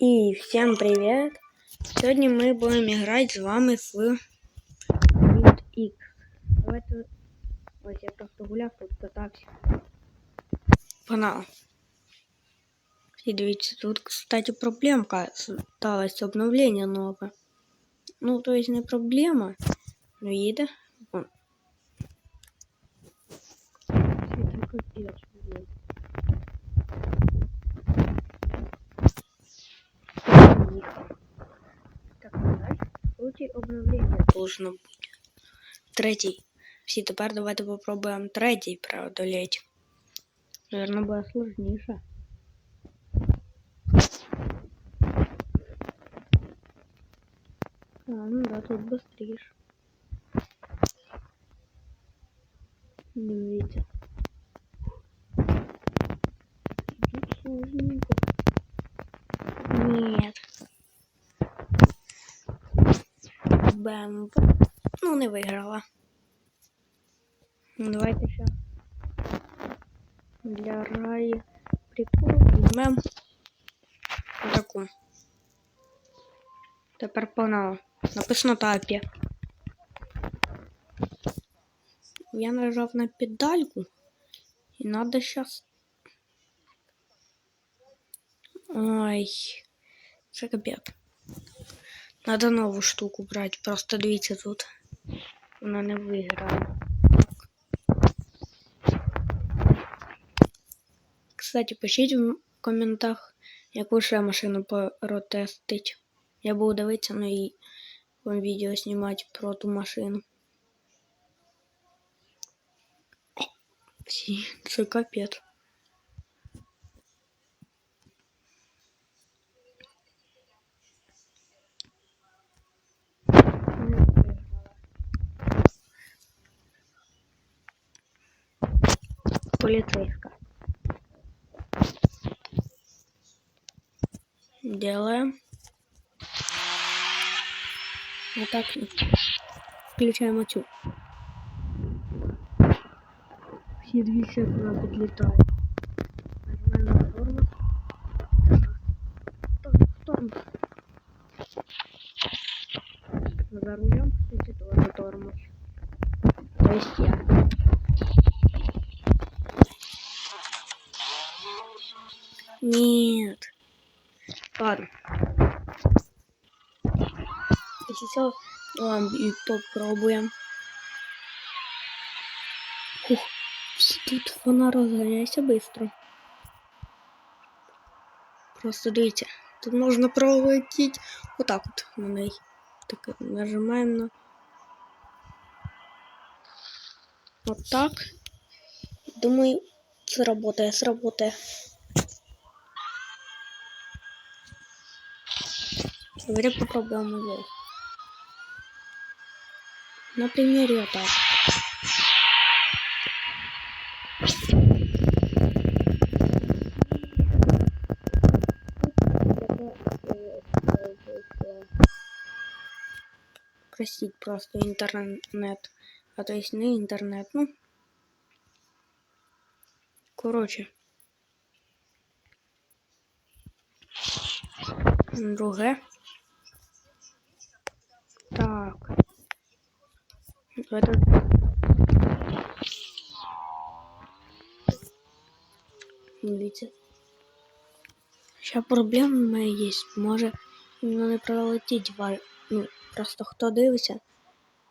И всем привет! Сегодня мы будем играть с вами в Root X. Давайте... Ось я просто гуляв тут катався. Погнали. І дивіться, тут, кстати, проблемка сталася, обновлення нове. Ну, то есть не проблема, но їде. Вон. Це капець, блін. Так, дальше. Случай обновления должно быть. Третій. Всі тепер давайте попробуємо третій преодолеть. Наверное, буде сложніше. А, ну да, тут быстрее. Дивіться. Тут сложненько. БМВ. Ну, не виграла. Ну, Давайте ще для раї прикол візьмемо таку. Тепер погнала. Написано тапі. Я нажав на педальку. І надо сейчас. Ой, це капець. Надо нову штуку брати. Просто дивіться тут. Вона не виграє. Кстати, пишіть в коментах, яку ще машину протестить. Я буду дивитися, ну і вам відео знімати про ту машину. Всі, Це капець. Полицейская. Делаем. Вот так. Включаем отсюда. Все движения туда подлетают. За рулем, кстати, тоже тормоз. То есть я. Нет. Ладно. Если все, ладно, и попробуем. Фух, тут вона розганяється быстро. Просто дивіться, тут можна пролетіти отак от на неї. Так, нажимаємо на вот так. Думаю, сработає, сработає. Давайте попробуем здесь. На примере вот так. Простить просто интернет. А то есть не интернет, ну. Короче. Друге. Так. Это... Дивіться. Ще проблема в мене є. Може, воно не пролетіть. Ну, просто хто дивиться,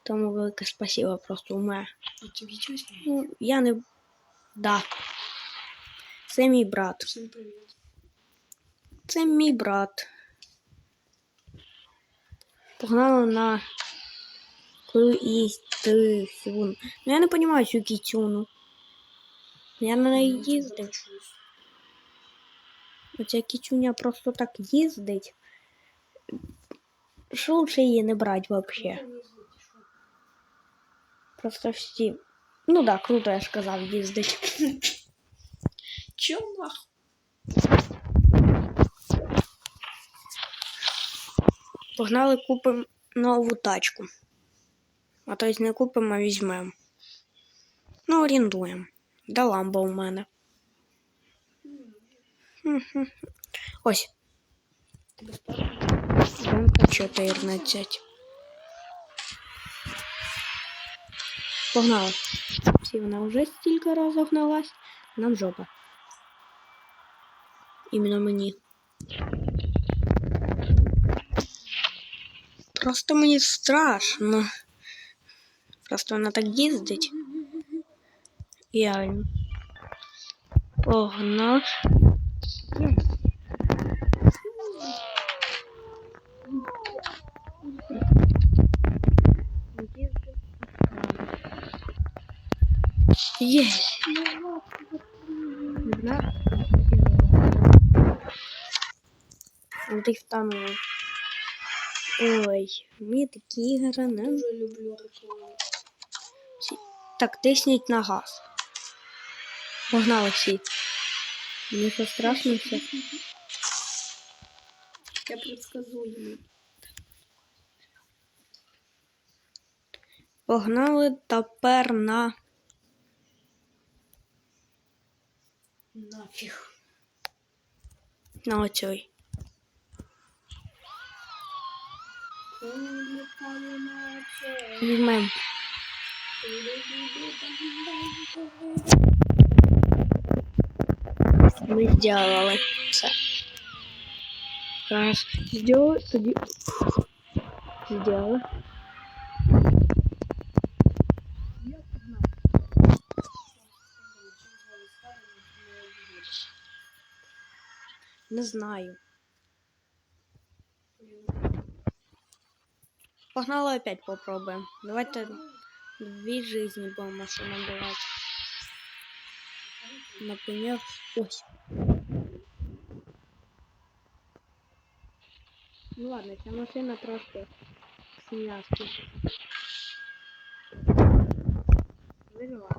тому велике спасибо просто у мене. Ну, я не. Да. Це мій брат. Це мій брат. Погнали на кістюн. Ну я не розумію цю кітюну. Я на неї їздив. Оця кітюня просто так їздить. Що лучше її не брати вообще? Просто всі. Ну да, круто, я сказав, їздить. Чо Погнали купимо нову тачку. А то есть не купимо, а візьмемо. Ну, орендуємо. Да ламба у мене. Ось. Гонка 14. Погнали. Всі вона вже стільки разів гналась. Нам жопа. Іменно мені. Просто мені страшно. Просто вона так їздить. Я. Погнали. Есть. Да. Вот их там. Ой, ми такі ігри не Дуже люблю рекламу. Так, тисніть на газ. Погнали всі. Мені що страшно все. Я предсказуемый. Погнали тепер на Нафиг. на оцей. Візьмем. Ми зробили все. Раз. Зробили, тоді. Зробили. Не знаю. Погнали опять попробуем. Давайте две жизни будем машину давать. Например, ось. Ну ладно, ця машина трошки сім'яски. Вижила.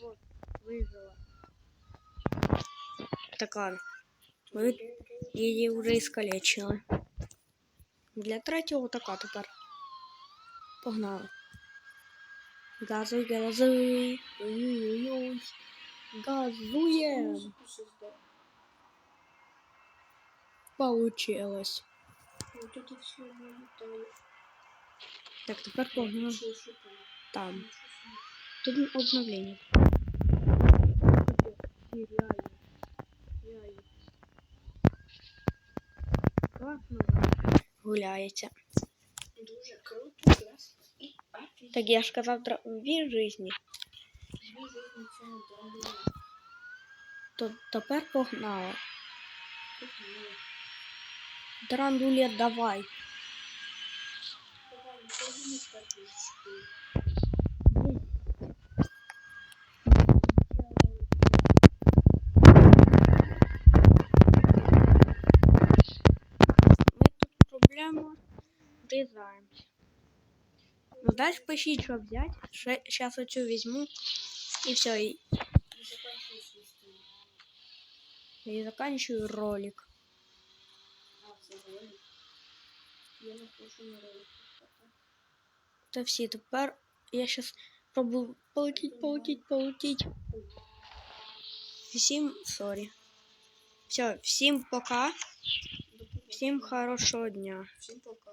Вот, вижила. Така. Ви її вже іскалечили. Для третього така тепер. Погнали. Газуй, газуй. Газуєм. Получилось. Так, тепер погнали. Там? Тут обновление. Реально. Реально. Класно гуляється. Дуже круто, класно і офігенно. Так я ж казав дві жизні. Дві жизни це не добре. То тепер погнали. Драндуля, давай. давай, не тут проблема врізаємося. Ну далі пишіть, що взяти. Зараз оцю візьму і все, і, Не заканчивай свою историю. і заканчую ролик. А, це ролик. Я не хочу на ролик. Та всі тепер я зараз пробую полетіть, полетіть, полетіть. Всім сорі. Все, всім пока. Всім хорошого дня. Всім пока.